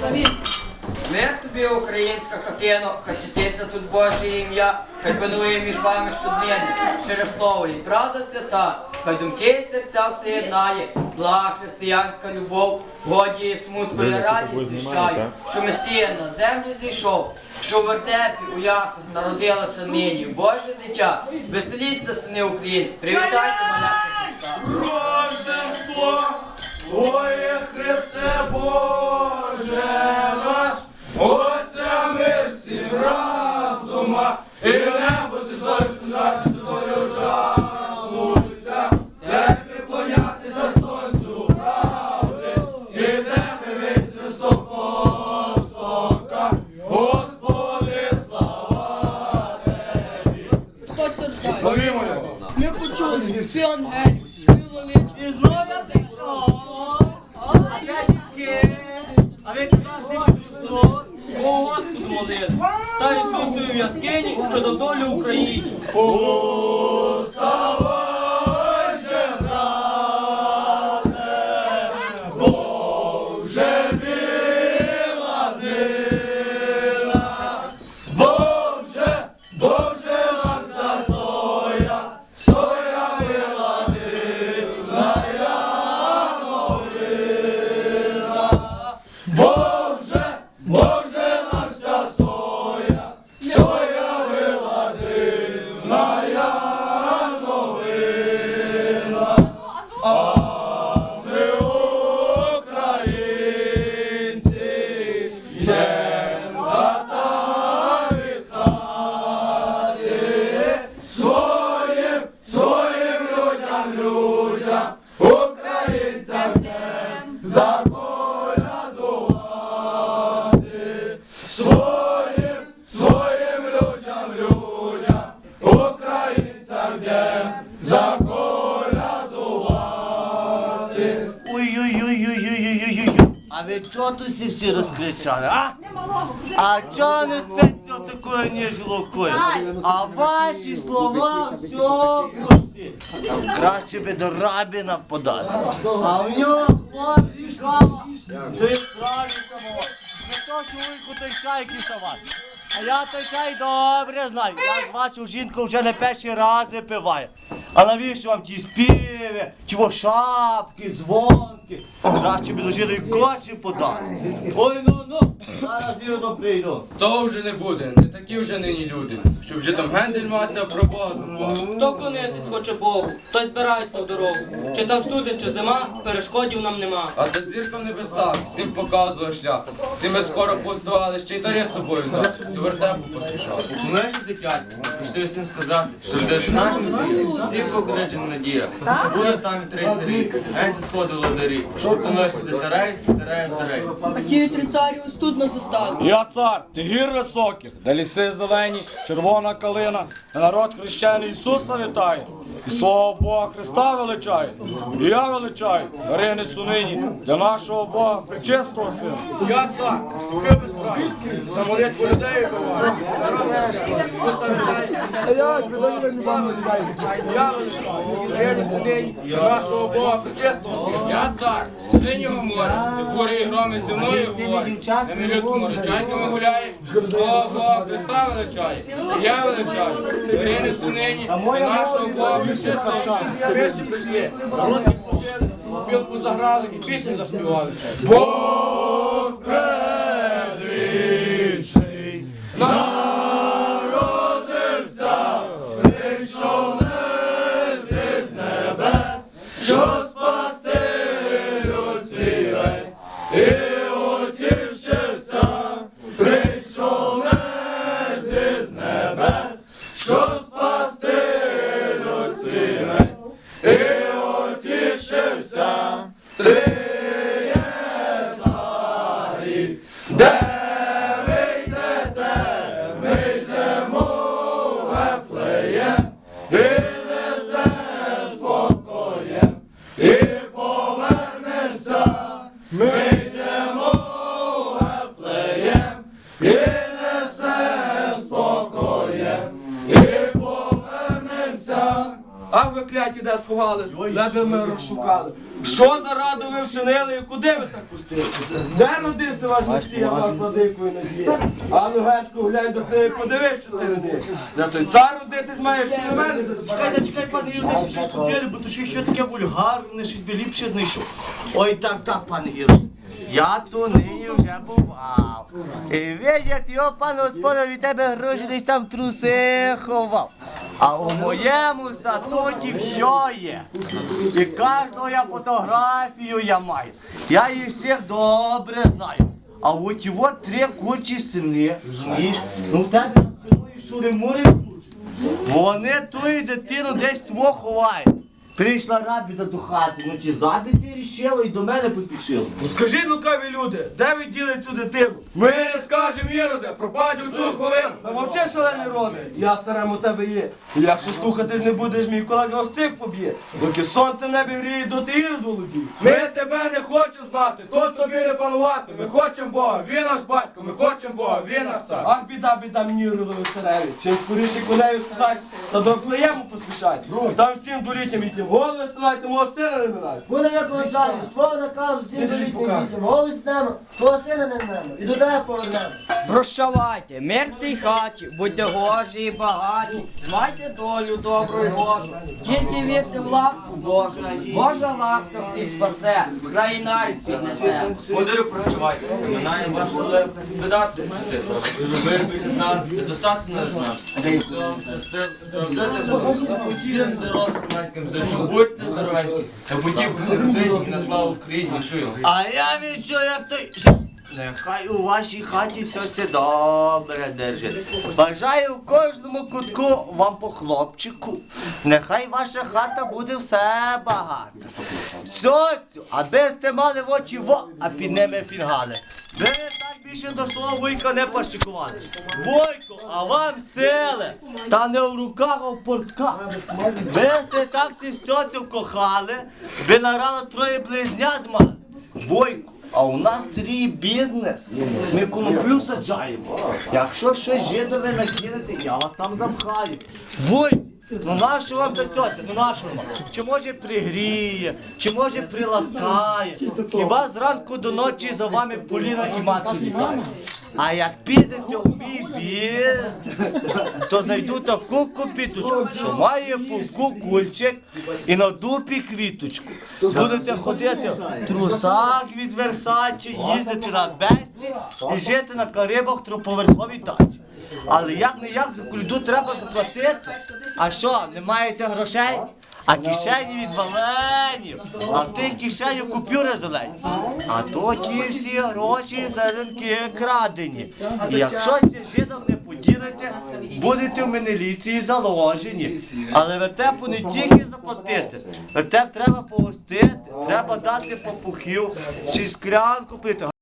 Самі. Мир тобі, українська хатино, хай святиться тут Боже ім'я, хай панує між вами щоднині, через слово і правда свята, хай думки і серця все єднає, блага християнська любов, годі і смутку і радість звіщаю, що Месія на землю зійшов, що в вертепі у яслах народилося нині, Боже дитя, веселіться, сини України, привітайте мене Христа. Рождество, Твоє Христе Боже наш, Ісусу в яскині, що до долі України. Всі а? А чого не спиться такою ніж лукою? А ваші слова все пусті. Краще би до рабіна подати. А в нього хлопці кава, то і справді самого. Не то чоловіку той чай кисавати. А я той чай добре знаю. Я з вашу жінку вже не перші рази пиваю. А навіщо вам ті співи, ті шапки, дзвонки? Краще би до жінки коші подати. Ой, ну, ну, зараз діло прийду. Того вже не буде, не такі вже нині люди, щоб вже там гендель мати, а про Бога забувати. Хто клонитись хоче Богу, той збирається в дорогу. Чи там студень, чи зима, перешкодів нам нема. А та зірка в небесах, всім показує шлях. Всі ми скоро пустували, ще й дари з собою взяти. До вертепу поспішав. Ми ж дитятко, пішли всім сказати, що де наш Месія, всіх покоречена надія. Буде там і три царі, генці сходу ладарі. Поносить до царей, царей царей. А ті три царі ось тут нас зостали. Я цар, ти гір високих, де ліси зелені, червона калина, народ хрещений Ісуса вітає, і свого Бога Христа величає. І я величаю, дариницю нині для нашого Бога причистого сина. Я цар, ступив без краю, за молитву людей буває. Я величаю, сидень, нашого Бога причесного сина. Я цар, синього моря, де хворі громи зі мною говорять, де ми людському речайками гуляє, Бога Бога Христа величає, і я величаю, принесу нині до нашого Бога всі прийшли, народ не білку заграли і пісню заспівали. Бог предвічний, кляті де сховались, ледве ми розшукали. Що за раду ви вчинили і куди ви так пустилися? Де родився ваш Месія, ваш владикою надія? А ну гецьку глянь до книги, подивись, що ти родив. Де той цар родитись має ще на мене Чекайте, чекай, пане Іро, що ще поділі, бо то що ще таке вульгарне, що ліпше знайшов. Ой, так, так, пане Іро. Я то нині вже бував. І видять його, пане господар, від тебе гроші десь там труси ховав. А у моєму статуті все є. І кожного я фотографію я маю. Я їх всіх добре знаю. А от от три курчі сини, розумієш? Ну в тебе шури-мури. Вони ту дитину десь твого ховають. Прийшла рабіда до хати, ну чи забити рішило і до мене поспішило. Ну скажіть, лукаві люди, де ви діли цю дитину? Ми не скажемо Іроде, пропадь у цю хвилину. Та мовчи, шалений роди, я царем у тебе є. І якщо слухатись не будеш, мій колега остик поб'є. Доки сонце в небі гріє, доти ірод володіє. Ми тебе не хочемо знати, тут тобі не панувати. Ми хочемо Бога, він наш батько, ми хочемо Бога, він наш цар. Ах, біда, біда мені родові цареві. Чим скоріше конею сідать, та до Флеєму поспішать. Там всім дурітям йти. Голови ставайте, мого сина не минать. Буде як колосально, свого наказу всім долітнім дітям, голос немо, твого сина не немо, і до тебе повернемо. Прощавайте, мир цій хаті, будьте гожі і багаті, майте долю добру й гожу. Тільки вірте в ласку Божу, Божа ласка всіх спасе, край навіть піднесе. Мудрю прощавайте, минає вас видати. Вирбити знати, недостатньо не знати. Запотілим дорослим батькам зачу, будьте здоровенькі, та подібку середині і на славу Україні. А я відчув, як той. Нехай у вашій хаті все все добре держить. Бажаю в кожному кутку вам по хлопчику. Нехай ваша хата буде все багато. Цьоцю, аби сте мали в очі во, а під ними фінгали. Ви так більше до свого вуйка не пощикували. Вуйко, а вам сили, та не в руках, а в портках. Ви сте так всі цьоцю кохали, ви нарано троє близнят мали. Вуйку, а у нас цілий бізнес. Ми коноплю саджаємо. Якщо щось жидове накинете, я вас там запхаю. Вуйку, ну нащо вам цьоця, ну нащо вам? Чи може пригріє, чи може приласкає. Хіба зранку до ночі за вами Поліна і мати літають. А як підете у мій бізнес, то знайду таку копіточку, що має пупку кульчик і на дупі квіточку. Будете ходити в трусах від Версачі, їздити на Бесці і жити на Карибах троповерховій дачі. Але як не як за кульду треба заплатити. А що, не маєте грошей? А кишені від валенів, а в тих кишенях купюри зелені. А то ті всі гроші за ринки крадені. І якщо ці жидом не поділите, будете в міліції заложені. Але вертепу не тільки заплатити, вертеп треба погостити, треба дати попухів, чи склянку пити.